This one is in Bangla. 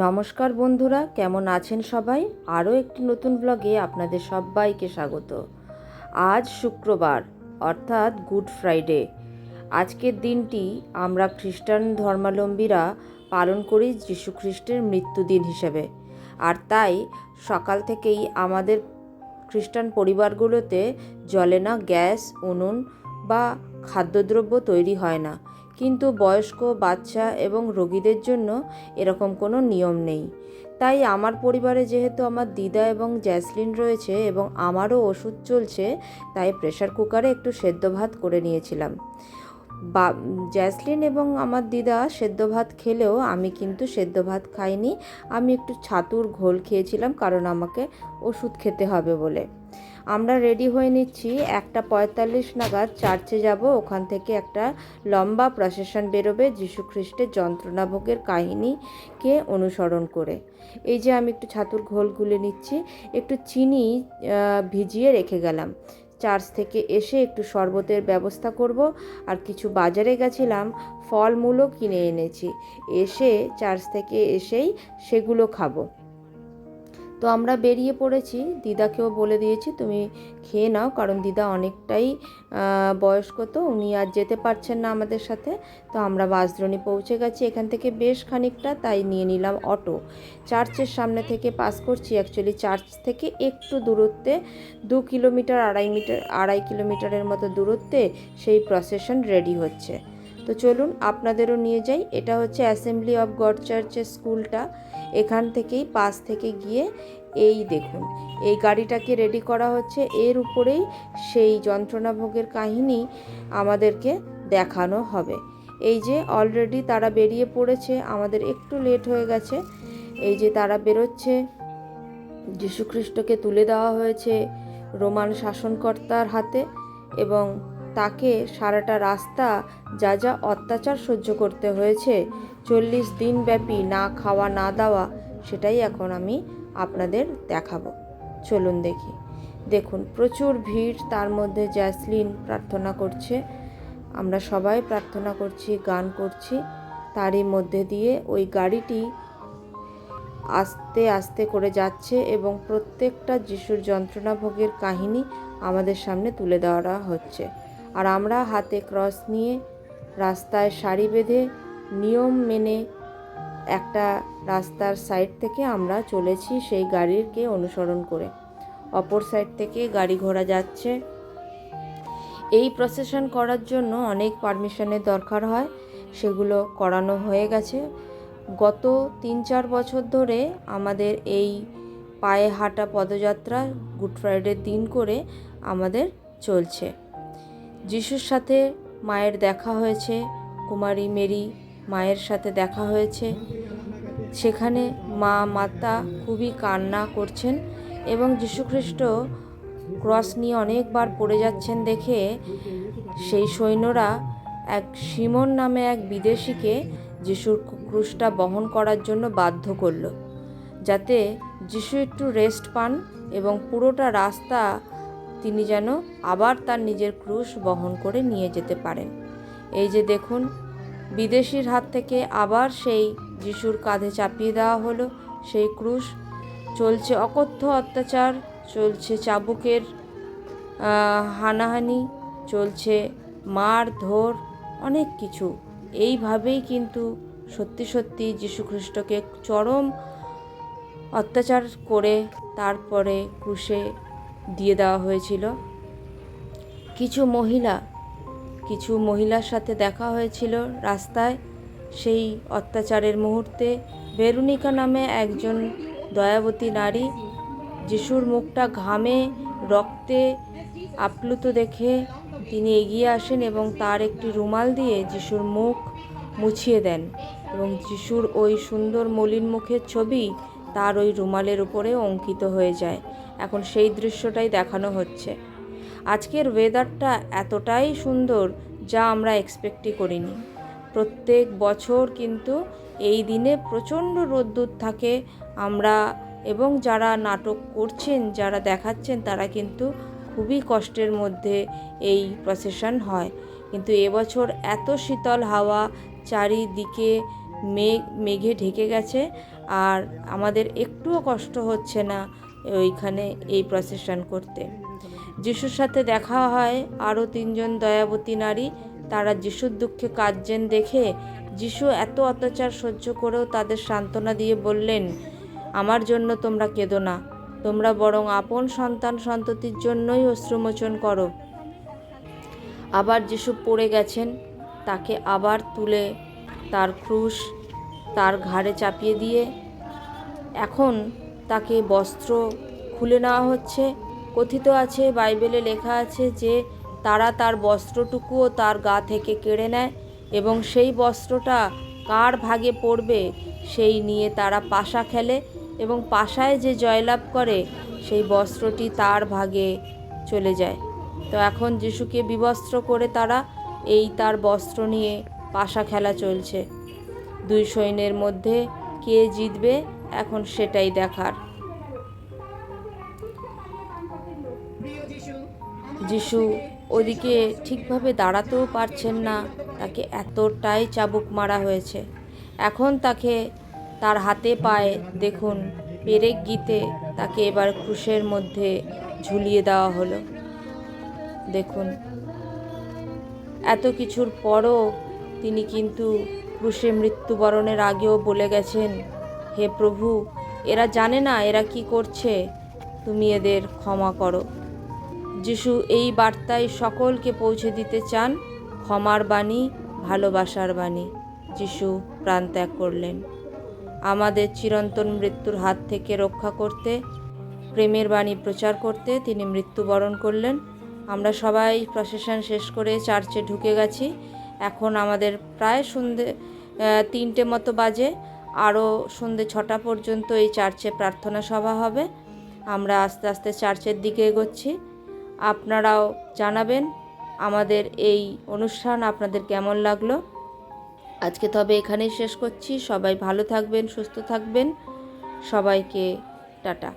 নমস্কার বন্ধুরা, কেমন আছেন সবাই? আরও একটি নতুন ব্লগে আপনাদের সবাইকে স্বাগত। আজ শুক্রবার, অর্থাৎ গুড ফ্রাইডে আজকের দিনটি আমরা খ্রিস্টান ধর্মাবলম্বীরা পালন করি যীশুখ্রিস্টের মৃত্যুদিন হিসেবে। আর তাই সকাল থেকেই আমাদের খ্রিস্টান পরিবারগুলোতে জলে না গ্যাস, উনুন বা খাদ্যদ্রব্য তৈরি হয় না। কিন্তু বয়স্ক বাচ্চা এবং রোগীদের জন্য এরকম কোনো নিয়ম নেই। তাই আমার পরিবারে যেহেতু আমার দিদা এবং জ্যাসলিন রয়েছে এবং আমারও ওষুধ চলছে, তাই প্রেশার কুকারে একটু সেদ্ধ ভাত করে নিয়েছিলাম। বা, জ্যাসলিন এবং আমার দিদা সেদ্ধ ভাত খেলেও আমি কিন্তু সেদ্ধ ভাত খাইনি। আমি একটু ছাতুর ঘোল খেয়েছিলাম কারণ আমাকে ওষুধ খেতে হবে বলে। আমরা রেডি হয়ে নিচ্ছি। একটা পঁয়তাল্লিশ নাগাদ চার্চে যাব। ওখান থেকে একটা লম্বা প্রসেশন বেরোবে যীশুখ্রিস্টের যন্ত্রণাভোগের কাহিনীকে অনুসরণ করে। এই যে আমি একটু ছাতুর ঘোল গুলে নিচ্ছি। একটু চিনি ভিজিয়ে রেখে গেলাম। চার্চ থেকে এসে একটু শরবতের ব্যবস্থা করব। আর কিছু বাজারে গেছিলাম, ফলমূলও কিনে এনেছি। এসে চার্চ থেকে এসেই সেগুলো খাব। তো আমরা বেরিয়ে পড়েছি। দিদাকেও বলে দিয়েছি, তুমি খেয়ে নাও। কারণ দিদা অনেকটাই বয়স্ক তো, উনি আর যেতে পারছেন না আমাদের সাথে। তো আমরা বাসদ্রণী পৌঁছে গেছি। এখান থেকে বেশ খানিকটা তাই নিয়ে নিলাম অটো। চার্চের সামনে থেকে পাস করছি। অ্যাকচুয়ালি চার্চ থেকে একটু দূরত্বে, দু কিলোমিটার, আড়াই মিটার, আড়াই কিলোমিটারের মতো দূরত্বে সেই প্রসেশন রেডি হচ্ছে। তো চলুন আপনাদেরও নিয়ে যাই। এটা হচ্ছে অ্যাসেম্বলি অফ গড চার্চের স্কুলটা। এখান থেকেই পাশ থেকে গিয়ে এই দেখুন, এই গাড়িটাকে রেডি করা হচ্ছে। এর উপরেই সেই যন্ত্রণাভোগের কাহিনী আমাদেরকে দেখানো হবে। এই যে অলরেডি তারা বেরিয়ে পড়েছে, আমাদের একটু লেট হয়ে গেছে। এই যে তারা বেরোচ্ছে, যীশুখ্রিস্টকে তুলে দেওয়া হয়েছে রোমান শাসনকর্তার হাতে এবং তাকে সারাটা রাস্তা যা যা অত্যাচার সহ্য করতে হয়েছে, চল্লিশ দিন ব্যাপী না খাওয়া না দেওয়া, সেটাই এখন আমি আপনাদের দেখাবো। চলুন দেখি। দেখুন, প্রচুর ভিড়, তার মধ্যে জ্যাসলিন প্রার্থনা করছে। আমরা সবাই প্রার্থনা করছি, গান করছি। তারই মধ্যে দিয়ে ওই গাড়িটি আস্তে আস্তে করে যাচ্ছে এবং প্রত্যেকটা যিশুর যন্ত্রণা ভোগের কাহিনী আমাদের সামনে তুলে দেওয়া হচ্ছে। আর আমরা হাতে ক্রস নিয়ে রাস্তায় সারি বেঁধে নিয়ম মেনে একটা রাস্তার সাইড থেকে আমরা চলেছি সেই গাড়িকে অনুসরণ করে। অপর সাইড থেকে গাড়ি ঘোড়া যাচ্ছে। এই প্রসেশন করার জন্য অনেক পারমিশনের দরকার হয়। সেগুলো করানো হয়ে গেছে। গত তিন চার বছর ধরে আমাদের এই পায়ে হাঁটা পদযাত্রা গুড ফ্রাইডের দিন করে আমাদের চলছে। যিশুর সাথে মায়ের দেখা হয়েছে, কুমারী মেরি মায়ের সাথে দেখা হয়েছে। সেখানে মা মাতা খুবই কান্না করছেন এবং যীশুখ্রিস্ট ক্রস নিয়ে অনেকবার পড়ে যাচ্ছেন দেখে সেই সৈন্যরা এক সিমন নামে এক বিদেশিকে যিশুর ক্রুশটা বহন করার জন্য বাধ্য করল, যাতে যিশু একটু রেস্ট পান এবং পুরোটা রাস্তা তিনি যেন আবার তার নিজের ক্রুশ বহন করে নিয়ে যেতে পারেন। এই যে দেখুন, বিদেশির হাত থেকে আবার সেই যিশুর কাঁধে চাপিয়ে দেওয়া হলো, সেই ক্রুশ। চলছে অকথ্য অত্যাচার, চলছে চাবুকের হানাহানি, চলছে মার ধর, অনেক কিছু। এইভাবেই কিন্তু সত্যি সত্যি যীশুখ্রিস্টকে চরম অত্যাচার করে তারপরে ক্রুশে দিয়ে দেওয়া হয়েছিল। কিছু মহিলা, কিছু মহিলার সাথে দেখা হয়েছিল রাস্তায়। সেই অত্যাচারের মুহূর্তে বেরুনিকা নামে একজন দয়াবতী নারী যিশুর মুখটা ঘামে, রক্তে আপ্লুত দেখে তিনি এগিয়ে আসেন এবং তার একটি রুমাল দিয়ে যিশুর মুখ মুছিয়ে দেন এবং যিশুর ওই সুন্দর মলিন মুখের ছবি তার ওই রুমালের উপরে অঙ্কিত হয়ে যায়। এখন সেই দৃশ্যটাই দেখানো হচ্ছে। আজকের ওয়েদারটা এতটাই সুন্দর যা আমরা এক্সপেক্টই করিনি। প্রত্যেক বছর কিন্তু এই দিনে প্রচণ্ড রোদ্দুর থাকে। আমরা এবং যারা নাটক করছেন, যারা দেখাচ্ছেন, তারা কিন্তু খুবই কষ্টের মধ্যে এই প্রসেশন হয়। কিন্তু এবছর এত শীতল হাওয়া, চারিদিকে মেঘ, মেঘে ঢেকে গেছে। আর আমাদের একটুও কষ্ট হচ্ছে না। ওইখানে এই প্রসেশন করতে। যিশুর সাথে দেখা হয় আরও তিনজন দয়াবতী নারী, তারা যিশুর দুঃখে কাঁদছেন দেখে যিশু এত অত্যাচার সহ্য করেও তাদের সান্ত্বনা দিয়ে বললেন, আমার জন্য তোমরা কেঁদো না। তোমরা বরং আপন সন্তান সন্ততির জন্যই অশ্রুমোচন করো। আবার যিশু পড়ে গেছেন, তাকে আবার তুলে তার ক্রুশ তার ঘাড়ে চাপিয়ে দিয়ে। এখন তাকে বস্ত্র খুলে নেওয়া হচ্ছে। কথিত আছে, বাইবেলে লেখা আছে যে তারা তার বস্ত্রটুকুও তার গা থেকে কেড়ে নেয় এবং সেই বস্ত্রটা কার ভাগে পড়বে সেই নিয়ে তারা পাশা খেলে এবং পাশায় যে জয়লাভ করে সেই বস্ত্রটি তার ভাগে চলে যায়। তো এখন যিশুকে বিবস্ত্র করে তারা এই তার বস্ত্র নিয়ে পাশা খেলা চলছে। দুই সৈন্যের মধ্যে কে জিতবে এখন সেটাই দেখার। যিশু ওদিকে ঠিকভাবে দাঁড়াতেও পারছেন না, তাকে এতটাই চাবুক মারা হয়েছে। এখন তাকে তার হাতে পায়ে দেখুন, পেরেক গীতে তাকে এবার ক্রুশের মধ্যে ঝুলিয়ে দেওয়া হলো। দেখুন, এত কিছুর পরও তিনি কিন্তু ক্রুশে মৃত্যুবরণের আগেও বলে গেছেন হে প্রভু, এরা জানে না এরা কি করছে। তুমি এদের ক্ষমা করো। যিশু এই বার্তায় সকলকে পৌঁছে দিতে চান, ক্ষমার বাণী, ভালোবাসার বাণী। যিশু প্রাণত্যাগ করলেন। আমাদের চিরন্তন মৃত্যুর হাত থেকে রক্ষা করতে, প্রেমের বাণী প্রচার করতে তিনি মৃত্যুবরণ করলেন। আমরা সবাই প্রসেশন শেষ করে চার্চে ঢুকে গেছি। এখন আমাদের প্রায় সন্ধে তিনটে মতো বাজে। আরও সন্ধে ছটা পর্যন্ত এই চার্চে প্রার্থনা সভা হবে। আমরা আস্তে আস্তে চার্চের দিকে এগোচ্ছি। আপনারাও জানাবেন আমাদের এই অনুষ্ঠান আপনাদের কেমন লাগল। আজকে তবে এখানেই শেষ করছি। সবাই ভালো থাকবেন, সুস্থ থাকবেন। সবাইকে টাটা।